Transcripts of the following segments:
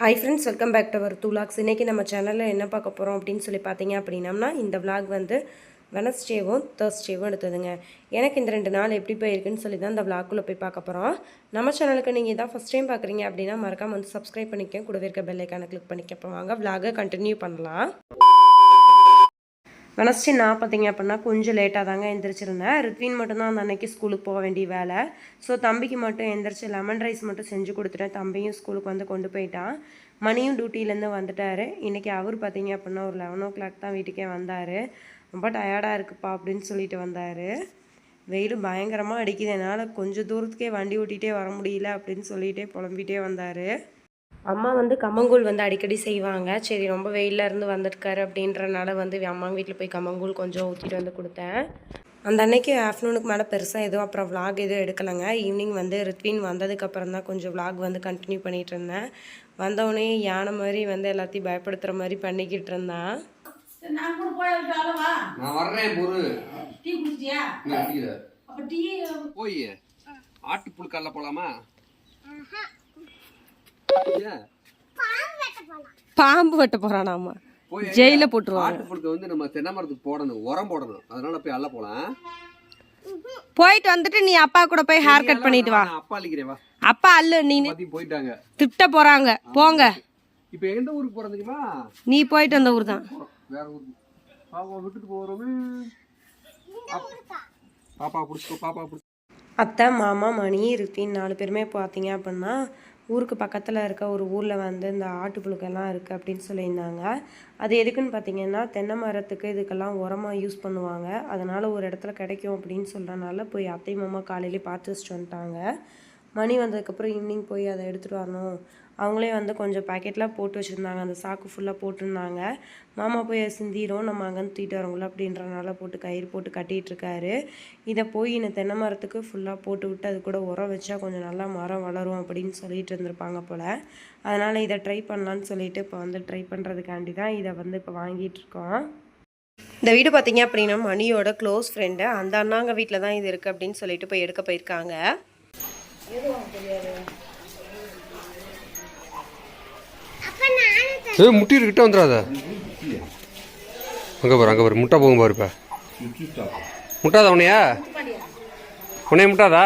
Hi friends welcome back to our two logs இன்றைக்கி நம்ம சேனலில் என்ன பார்க்க போகிறோம் அப்படின்னு சொல்லி பார்த்தீங்க அப்படின்னம்னா இந்த விளாக் வந்து வெனஸ்டேவும் தேர்ஸ்டேவும் எடுத்ததுங்க. எனக்கு இந்த ரெண்டு நாள் எப்படி போயிருக்குன்னு சொல்லி தான் இந்த vlogக்குள்ளே போய் பார்க்க போகிறோம் நம்ம சேனலுக்கு நீங்கள் இதான் ஃபஸ்ட் டைம் பார்க்குறீங்க அப்படின்னா மறக்காமல் வந்து சப்ஸ்கிரைப் பண்ணிக்க கூடவே இருக்க பெல்லைக்கான கிளிக் பண்ணிக்க போவாங்க விளாகை கண்டினியூ பண்ணலாம். வெனஸ்டே நான் பார்த்தீங்க அப்படின்னா கொஞ்சம் லேட்டாக தாங்க எழுந்திரிச்சிருந்தேன் ரித்வின் மட்டும்தான் அந்த அன்னைக்கு ஸ்கூலுக்கு போக வேண்டிய வேலை. ஸோ தம்பிக்கு மட்டும் எந்திரிச்சு லெமன் ரைஸ் மட்டும் செஞ்சு கொடுத்துட்டேன். தம்பியும் ஸ்கூலுக்கு வந்து கொண்டு போயிட்டான். மணியும் டியூட்டிலேருந்து வந்துட்டார். இன்றைக்கி அவர் பார்த்தீங்க அப்படின்னா ஒரு லெவன் ஓ கிளாக் தான் வீட்டுக்கே வந்தார். ரொம்ப டயர்டாக இருக்குப்பா அப்படின்னு சொல்லிட்டு வந்தார். வெயில் பயங்கரமாக அடிக்குது. என்னால் கொஞ்சம் தூரத்துக்கே வண்டி ஓட்டிகிட்டே வர முடியல அப்படின்னு சொல்லிகிட்டே புலம்பிகிட்டே வந்தார். அம்மா வந்து கம்மங்கூழ் வந்து அடிக்கடி செய்வாங்க. சரி ரொம்ப வெயில்ல இருந்து வந்திருக்காரு அப்படின்றனால வந்து அம்மா வீட்டில் போய் கம்மங்கூழ் கொஞ்சம் ஊற்றிட்டு வந்து கொடுத்தேன். அந்த அன்னைக்கு ஆஃப்டர்நூனுக்கு மேலே பெருசாக எதுவும் அப்புறம் vlog எதுவும் எடுக்கலைங்க. ஈவினிங் வந்து ரித்வின் வந்ததுக்கப்புறம் தான் கொஞ்சம் vlog வந்து கண்டினியூ பண்ணிகிட்டு இருந்தேன். வந்தவொடனே யானை மாதிரி வந்து எல்லாத்தையும் பயப்படுத்துகிற மாதிரி பண்ணிக்கிட்டு இருந்தான். சரி, நான் கூட போய் அளவா நான் வர்றேன் பொறு. டீ குடிச்சியா நான் குடிக்கல அப்ப டீ போய். ஆட்டு புழுக்கல்ல போலாமா? பாம்பு வெட்ட போகிறானாமா போய் ஜெயில போட்டுருவாங்க ஆட்டு புழுக்க வந்து நம்ம தென்னை மரத்துக்கு போடணும் உரம் போடணும். அதனால போய் அள்ள போலாம். போயிட்டு வந்துட்டு நீ அப்பா கூட போய் ஹேர் கட் பண்ணிட்டு வா. அப்பா அழிக்கிறேன் வா. அப்பா அல்ல நீ பத்தி போயிட்டாங்க. திட்ட போகிறாங்க போங்க. இப்ப எந்த ஊருக்கு போறோம் தெரியுமா நீ போயிட்டு வந்த ஊர் தான். வேற ஊருக்கு பாப்பா விட்டுட்டு போறோமே. பாப்பா. புடிச்சுக்கோ பாப்பா புடிச்சு அத்தை மாமா மணி ரித்தின் நாலு பேருமே பார்த்தீங்க அப்படின்னா ஊருக்கு பக்கத்தில் இருக்க ஒரு ஊரில் வந்து இந்த ஆட்டுப்புழுக்கெல்லாம் இருக்குது அப்படின்னு சொல்லியிருந்தாங்க. அது எதுக்குன்னு பார்த்தீங்கன்னா தென்னை மரத்துக்கு இதுக்கெல்லாம் உரமாக யூஸ் பண்ணுவாங்க. அதனால் ஒரு இடத்துல கிடைக்கும் அப்படின்னு சொல்கிறனால போய் அத்தை மாமா காலையிலே பார்த்து வச்சுட்டு வந்துட்டாங்க. மணி வந்ததுக்கப்புறம் ஈவினிங் போய் அதை எடுத்துகிட்டு வரணும். அவங்களே வந்து கொஞ்சம் பாக்கெட்லாம் போட்டு வச்சுருந்தாங்க. அந்த சாக்கு ஃபுல்லாக போட்டிருந்தாங்க. மாமா போய் சிந்திரும். நம்ம அங்கேருந்து தூக்கிட்டு வரோங்களா அப்படின்றனால போட்டு கயிறு போட்டு கட்டிகிட்ருக்காரு இதை போய் இந்த தென்னை மரத்துக்கு ஃபுல்லாக போட்டு விட்டு அது கூட உரம் வச்சா கொஞ்சம் நல்லா மரம் வளரும் அப்படின்னு சொல்லிட்டு இருந்திருப்பாங்க போல். அதனால் இதை ட்ரை பண்ணலான்னு சொல்லிட்டு இப்போ வந்து ட்ரை பண்ணுறதுக்காண்டி தான் இதை வந்து இப்போ வாங்கிட்டு இருக்கோம் இந்த வீடு பார்த்தீங்க அப்படின்னா மணியோட க்ளோஸ் ஃப்ரெண்டு அந்த அண்ணாங்க வீட்டில் தான் இது இருக்குது அப்படின்னு சொல்லிட்டு போய் எடுக்க போயிருக்காங்க. ஏய் முட்டிட்டு கிட்ட வந்துடாத. அங்க பாரு அங்க பாரு முட்டை போகும் பாரு இப்ப. முட்டாதா உன்னையா? உன்னைய முட்டாதா?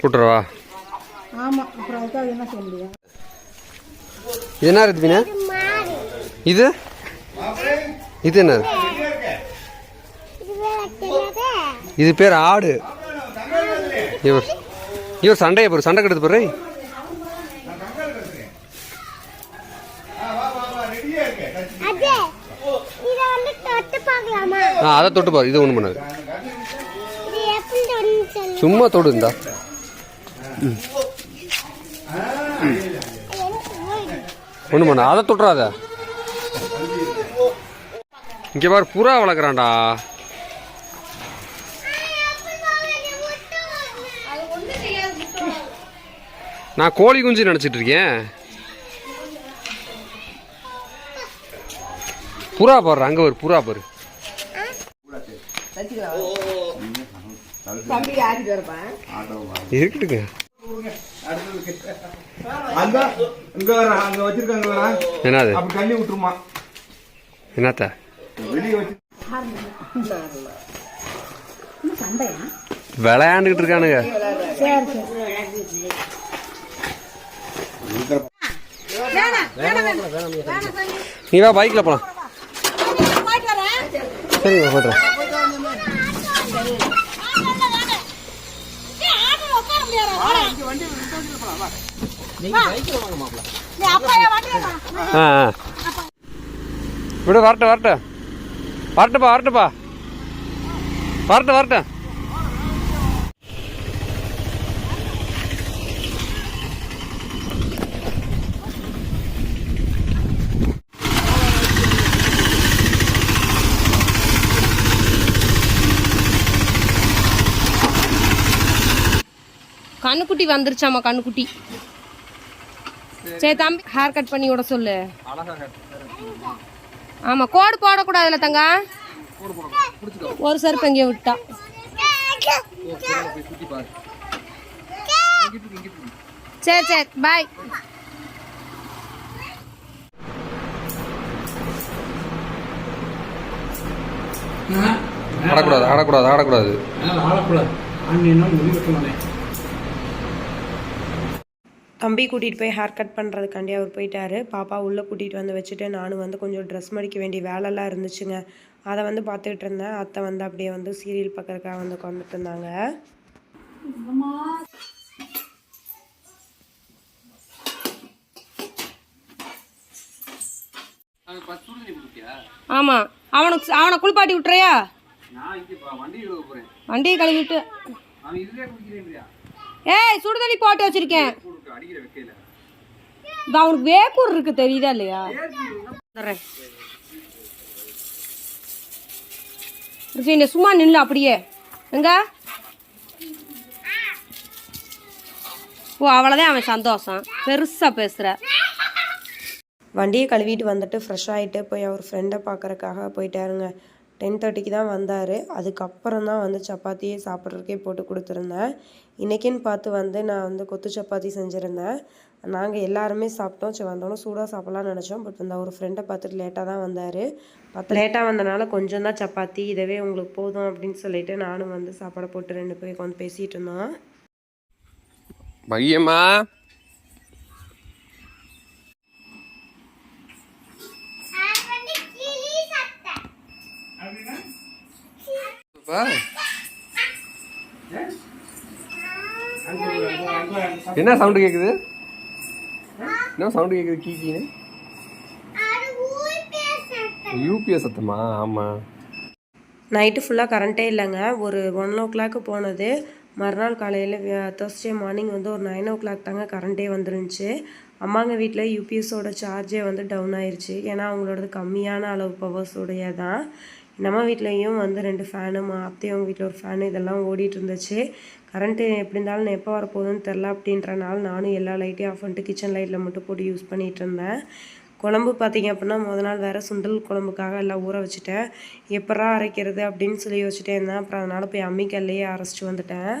கூட்டுறவா? ஆமாம் அப்புறம் அதுக்காக என்ன செய்ய முடியும்? இது என்ன ரித்வினா? இது இது? என்ன இது பேர் ஆடு. இவர் இவர் சண்டையை பாரு சண்டை கெடுத்து பாரு ஆ அதை தொட்டு பாரு இது ஒன்றும் பண்ணாது. சும்மா தொடு இந்தா. ஒன்றும் பண்ண அதை தொட்டுறாத. இங்கே பாரு புறா வளர்க்குறான்டா. நான் கோழி குஞ்சு நினச்சிட்டு இருக்கேன். புறா பாரு அங்கே ஒரு புறா பாரு. இருக்கட்டுங்க. என்னது? என்னத்த? வெளியே வச்சு விளையாண்டுக்கிட்டு இருக்கானுங்க. நீ வா பைக்கில் போலாம். சரிங்க போட்டுறேன் ஆ ஆ. விடு வரட்டும் வரட்டும் வரட்டுப்பா வரட்டுப்பா. வரட்டும் வரட்டும் கண்ணுக்குட்டி வந்துருச்சாமா கண்ணுக்குட்டி. சரி தம்பி ஹேர் கட் பண்ணி விட சொல்லு. ஆமாம் கோடு போடக்கூடாதுல்ல தங்கம் ஒரு செருப்பு எங்கேயோ விட்டா. சரி சரி பாய் ஆடக்கூடாது ஆடக்கூடாது ஆடக்கூடாது. ஆடக்கூடாது. தம்பி கூட்டிகிட்டு போய் ஹேர் கட் பண்ணுறதுக்காண்டி அவர் போயிட்டாரு. பாப்பா உள்ளே கூட்டிகிட்டு வந்து வச்சுட்டு நானும் வந்து கொஞ்சம் ட்ரெஸ் மடிக்க வேண்டிய வேலைலாம் இருந்துச்சுங்க. அதை வந்து பார்த்துக்கிட்டு இருந்தேன். அத்தை வந்து அப்படியே வந்து சீரியல் பார்க்கறதுக்காக வந்து உட்காந்துட்டு இருந்தாங்க. ஆமாம் அவனுக்கு அவனை குளிப்பாட்டி விட்டுறியா? நான் இங்கே வண்டி எழுத போகிறேன் வண்டியை கழுவிட்டு. அவன் இதுலேயே குடிக்கிறேன்றியா ஏய் சுடுதண்ணி போட்டு வச்சிருக்கேன். அடிக்கிற வைக்கல இது அவனுக்கு வேக்கூர் இருக்கு தெரியுதா இல்லையா. ருசிங்க, சும்மா நில்லு அப்படியே. எங்க? ஓ அவ்வளோதான் அவன் சந்தோஷம். பெருசா பேசுற. வண்டியை கழுவிட்டு வந்துட்டு ஃப்ரெஷ் ஆகிட்டு போய் அவர் ஃப்ரெண்டை பார்க்கறக்காக போயிட்டாருங்க. டென் தேர்ட்டிக்கு தான் வந்தார். அதுக்கப்புறம் தான் வந்து சப்பாத்தியே சாப்பிட்றதுக்கே போட்டு கொடுத்துருந்தேன். இன்றைக்கின்னு பார்த்து வந்து நான் வந்து கொத்து சப்பாத்தி செஞ்சுருந்தேன். நாங்கள் எல்லாருமே சாப்பிட்டோம். சரி வந்தோன்னே சூடாக சாப்பிட்லாம்னு நினச்சோம். பட் வந்து அவர் ஃப்ரெண்டை பார்த்துட்டு லேட்டாக தான் வந்தார். பார்த்து லேட்டாக வந்தனால கொஞ்சம் தான் சப்பாத்தி இதவே உங்களுக்கு போதும் அப்படின்னு சொல்லிட்டு நானும் வந்து சாப்பாடை போட்டு ரெண்டு பேர் உட்காந்து பேசிகிட்டு இருந்தோம். பையம்மா அது வந்து கிளி சட்டை என்ன சவுண்டு கேட்குது என்ன சவுண்டு கேட்குது கீக்கின்னு யூபிஎஸ் சத்தமா. ஆமாம் நைட்டு ஃபுல்லாக கரண்ட்டே இல்லைங்க. ஒரு ஒன் ஓ கிளாக்கு போனது. மறுநாள் காலையில் தேர்ஸ்டே மார்னிங் வந்து ஒரு நைன் ஓ கிளாக் தாங்க கரண்ட்டே வந்துருந்துச்சு. அம்மாங்க வீட்டில் யூபிஎஸோட சார்ஜே வந்து டவுன் ஆயிருச்சு. ஏன்னா அவங்களோடது கம்மியான அளவு பவர்ஸோடைய தான் நம்ம வீட்லேயும் வந்து ரெண்டு ஃபேனு அத்தையவங்க வீட்டில் ஒரு ஃபேனு இதெல்லாம் ஓடிட்டு இருந்துச்சு கரண்ட்டு எப்படி இருந்தாலும் எப்போ வரப்போகுதுன்னு தெரில அப்படின்றனால நானும் எல்லா லைட்டையும் ஆஃப் பண்ணிட்டு கிச்சன் லைட்டில் மட்டும் போட்டு யூஸ் பண்ணிகிட்டு இருந்தேன். குழம்பு பார்த்தீங்க அப்படின்னா முத நாள் வேறு சுண்டல் குழம்புக்காக எல்லாம் ஊற வச்சுட்டேன். எப்படா அரைக்கிறது அப்படின்னு சொல்லி யோசிச்சுட்டே இருந்தேன். அப்புறம் அதனால் போய் அம்மிக்கல்லையே அரைச்சிட்டு வந்துட்டேன்.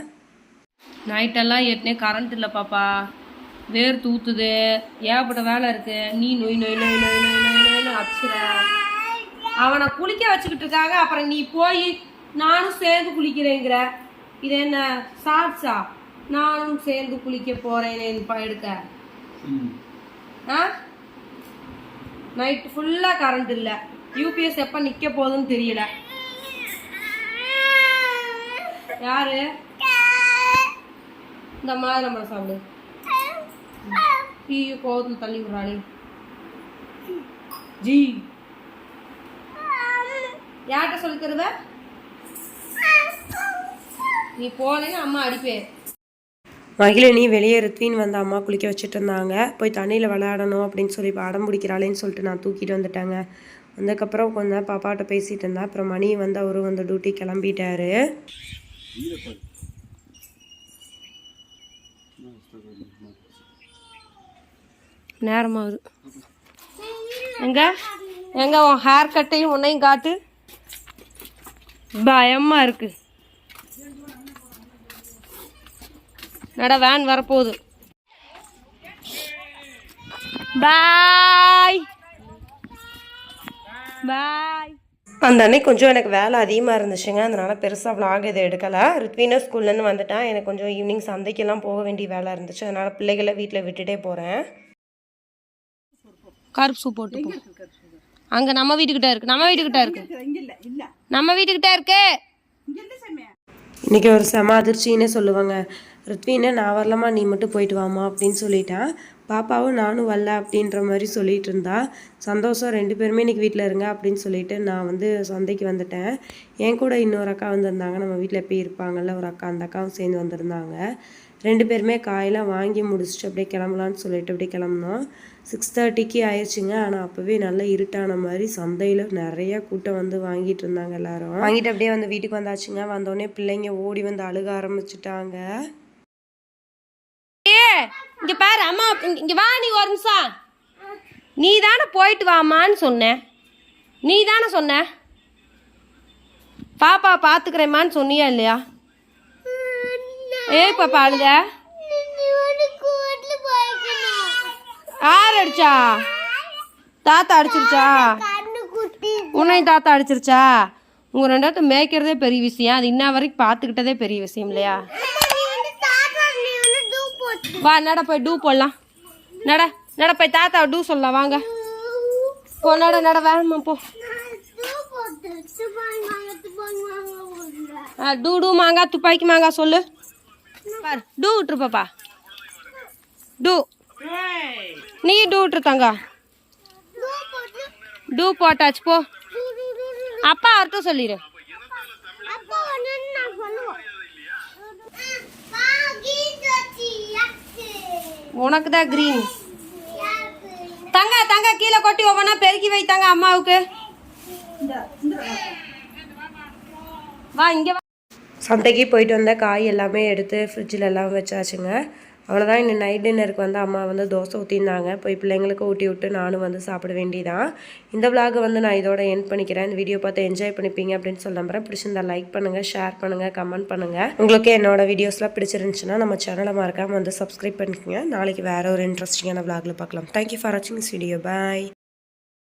நைட்டெல்லாம் ஏற்கனவே கரண்ட் இல்லை பாப்பா. வேர் தூத்துது. ஏகப்பட்ட வேலை இருக்குது நீ நொய் நொய் நொய் நொய் நொய் நொய் நொய் அச்சுற அவனை குளிக்க வச்சுக்கிட்டு இருக்காங்க அப்புறம் நீ போய் நானும் சேர்ந்து குளிக்கிறேங்கிற. இது என்ன சாட்ஸா நானும் சேர்ந்து குளிக்க போறேன் எடுக்க. ஆ? நைட்டு ஃபுல்லாக கரண்ட் இல்லை. யூபிஎஸ் எப்போ நிற்க போகுதுன்னு தெரியல. யாரு? இந்த மாதிரி நம்மளை சாப்பிடு. ஐயோ கோவத்தில் தள்ளி விடுறாளே. ஜி. யார்கிட்ட சொல்லி தருவ நீ போனேன்னு அம்மா அடிப்பேன் மகிழினி வெளியே ரித்வின் வந்து அம்மா குளிக்க வச்சுட்டு இருந்தாங்க. போய் தண்ணியில் விளையாடணும் அப்படின்னு சொல்லி இப்ப அடம் பிடிக்கிறாளேன்னு சொல்லிட்டு நான் தூக்கிட்டு வந்துட்டேங்க. வந்ததுக்கப்புறம் கொஞ்ச நேரம் பாப்பாட்ட பேசிகிட்டு இருந்தேன். அப்புறம் மணி வந்து அவரும் வந்து டியூட்டி கிளம்பிட்டாரு. நேரமாகுது. எங்க? எங்க உன் ஹேர் கட்டையும் உன்னையும் காட்டு. பயமா இருக்கு. நட வேன் வரப்போகுது. பாய் பாய் அந்த அன்னைக்கு கொஞ்சம் எனக்கு வேலை அதிகமாக இருந்துச்சுங்க. அதனால பெருசாக vlog எதுவும் எடுக்கலை. ரித்வினா ஸ்கூல்லேருந்து வந்துட்டேன். எனக்கு கொஞ்சம் ஈவினிங் சந்தைக்கெல்லாம் போக வேண்டிய வேலை இருந்துச்சு. அதனால் பிள்ளைகளை வீட்டில் விட்டுட்டே போகிறேன் கருப்பு சூப் போட்டு அங்க நம்ம வீட்டுக்கிட்ட இருக்கு நம்ம வீட்டுக்கிட்ட இருக்கு. நம்ம வீட்டுக்கிட்ட இருக்கு. இன்றைக்கி ஒரு செம அதிர்ச்சின்னே சொல்லுவாங்க. ரித்வினை நான் வரலமா நீ மட்டும் போயிட்டு வாமா அப்படின்னு சொல்லிட்டேன் பாப்பாவும் நானும் வரல அப்படின்ற மாதிரி சொல்லிட்டு இருந்தா. சந்தோஷம் ரெண்டு பேருமே இன்னைக்கு வீட்டில் இருங்க அப்படின்னு சொல்லிட்டு நான் வந்து சந்தைக்கு வந்துட்டேன். என் கூட இன்னொரு அக்கா வந்திருந்தாங்க. நம்ம வீட்டில் எப்பயும் இருப்பாங்கல்ல ஒரு அக்கா அந்த அக்காவும் சேர்ந்து வந்திருந்தாங்க. ரெண்டு பேருமே காயெல்லாம் வாங்கி முடிச்சுட்டு அப்படியே கிளம்பலான்னு சொல்லிட்டு அப்படியே கிளம்புனோம். சிக்ஸ் தேர்ட்டிக்கு ஆயிடுச்சுங்க. ஆனால் அப்போவே நல்லா இருட்டான மாதிரி சந்தையில் நிறைய கூட்டம் வந்து வாங்கிட்டு இருந்தாங்க எல்லாரும். வாங்கிட்டு அப்படியே வந்து வீட்டுக்கு வந்தாச்சுங்க. வந்தோடனே பிள்ளைங்க ஓடி வந்து அழுக ஆரம்பிச்சுட்டாங்க. ஏ இங்க பாரு அம்மா இங்க- இங்க வா நீ ஒரு நிமிஷம். நீ தானே போயிட்டு வாமான்னு சொன்னேன் நீ தானே சொன்ன. பாப்பா பார்த்துக்கிறேம்மான்னு சொன்னியா இல்லையா? ஏய் பாப்பா அழுத நீ வந்து கூட்ல போய்க்கணும் யார் அடிச்சா? தாத்தா அடிச்சிருச்சா? உன்னை உன்னையும் தாத்தா அடிச்சிருச்சா? உங்கள் ரெண்டாவது மேய்க்கிறதே பெரிய விஷயம். அது இன்ன வரைக்கும் பார்த்துக்கிட்டதே பெரிய விஷயம் இல்லையா? வா நட போய் டூ போடலாம். நட நட போய் தாத்தா டூ சொல்லலாம். வாங்க. போ நட நட வேணுமா போ. டூ டூ மாங்கா மாங்காய் துப்பாக்கி மாங்காய் சொல்லு. பாரு டூ விட்டுருப்பாப்பா டூ. நீ டூ விட்டுரு தங்கா டூ போட்டு டூ போட்டாச்சு போ அப்பா அவர்கிட்ட சொல்லிடு உனக்கு தான் க்ரீன் தங்க தங்க கீழே கொட்டி ஒவ்வொன்றா பெருக்கி வை தங்க அம்மாவுக்கு. வா இங்கே வா. சந்தைக்கு போயிட்டு வந்த காய் எல்லாமே எடுத்து ஃப்ரிட்ஜில் எல்லாம் வச்சாச்சுங்க. அவ்வளோதான் இன்னும் நைட் டின்னருக்கு வந்து அம்மா வந்து தோசை ஊற்றிருந்தாங்க போய் பிள்ளைங்களுக்கு ஊட்டி விட்டு நானும் வந்து சாப்பிட வேண்டியதான் இந்த vlog வந்து நான் இதோட என் பண்ணிக்கிறேன். இந்த வீடியோ பார்த்து என்ஜாய் பண்ணிப்பீங்க அப்படின்னு சொல்ல நம்புறேன். பிடிச்சிருந்தா லைக் பண்ணுங்கள் ஷேர் பண்ணுங்கள் கமெண்ட் பண்ணுங்கள் உங்களுக்கு என்னோட வீடியோஸ்லாம் பிடிச்சிருந்துச்சுன்னா நம்ம சேனலை மறக்காமல் வந்து சப்ஸ்கிரைப் பண்ணிக்கோங்க. நாளைக்கு வேறு ஒரு இன்ட்ரெஸ்டிங்கான vlogல பார்க்கலாம். தேங்க்யூ ஃபார் வாட்சிங் திஸ் வீடியோ பாய்